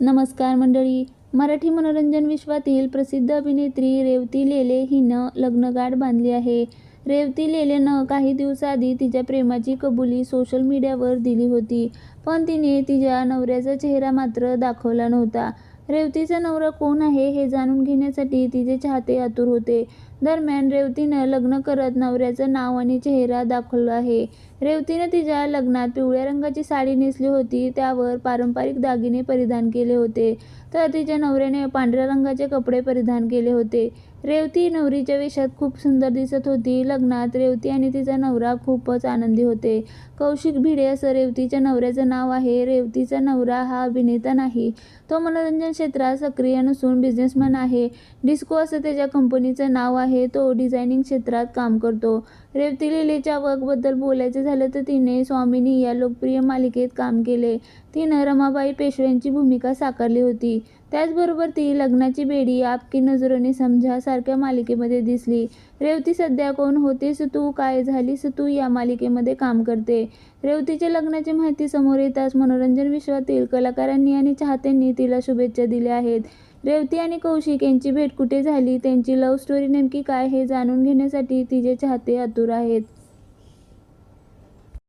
नमस्कार मंडळी. मराठी मनोरंजन विश्वातील प्रसिद्ध अभिनेत्री रेवती लेले हिनं लग्नगाठ बांधली आहे. रेवती लेलेनं काही दिवसाआधी तिच्या प्रेमाची कबुली सोशल मीडियावर दिली होती. पण तिने तिच्या नवऱ्याचा चेहरा मात्र दाखवला नव्हता. रेवतीचा नवरा कोण आहे हे जाणून घेण्यासाठी तिचे चाहते आतुर होते. दरम्यान रेवतीनं लग्न करत नवऱ्याचं नाव आणि चेहरा दाखवला आहे. रेवतीनं तिच्या लग्नात पिवळ्या रंगाची साडी नेसली होती त्यावर पारंपरिक दागिने परिधान केले होते. तर तिच्या नवऱ्याने पांढऱ्या रंगाचे कपडे परिधान केले होते. रेवती नवरीच्या वेशात खूप सुंदर दिसत होती. लग्नात रेवती आणि तिचा नवरा खूपच आनंदी होते. कौशिक भिडे असं रेवतीच्या नवऱ्याचं नाव आहे. रेवतीचा नवरा हा अभिनेता नाही. तो मनोरंजन क्षेत्रात सक्रिय नसून बिझनेसमॅन आहे. डिस्को असं त्याच्या कंपनीचं नाव आहे. तो डिझायनिंग क्षेत्रात काम करतो. रेवती लिलेच्या वर्कबद्दल बोलायचं झालं तर तिने स्वामिनी या लोकप्रिय मालिकेत काम केले. तिनं रमाबाई पेशव्यांची भूमिका साकारली होती. त्याचबरोबर ती लग्नाची बेडी आपकी नजरोने समजा सारख्या मालिकेमध्ये दिसली. रेवती सध्या कोण होतेस तू काय झालीस तू या मालिकेमध्ये काम करते. रेवतीच्या लग्नाची माहिती समोर येताच मनोरंजन विश्वातील कलाकारांनी आणि चाहत्यांनी तिला शुभेच्छा दिल्या आहेत. रेवती आणि कौशिक यांची भेट कुठे झाली? त्यांची लव्ह स्टोरी नेमकी काय हे जाणून घेण्यासाठी तिचे चाहते आतुर आहेत.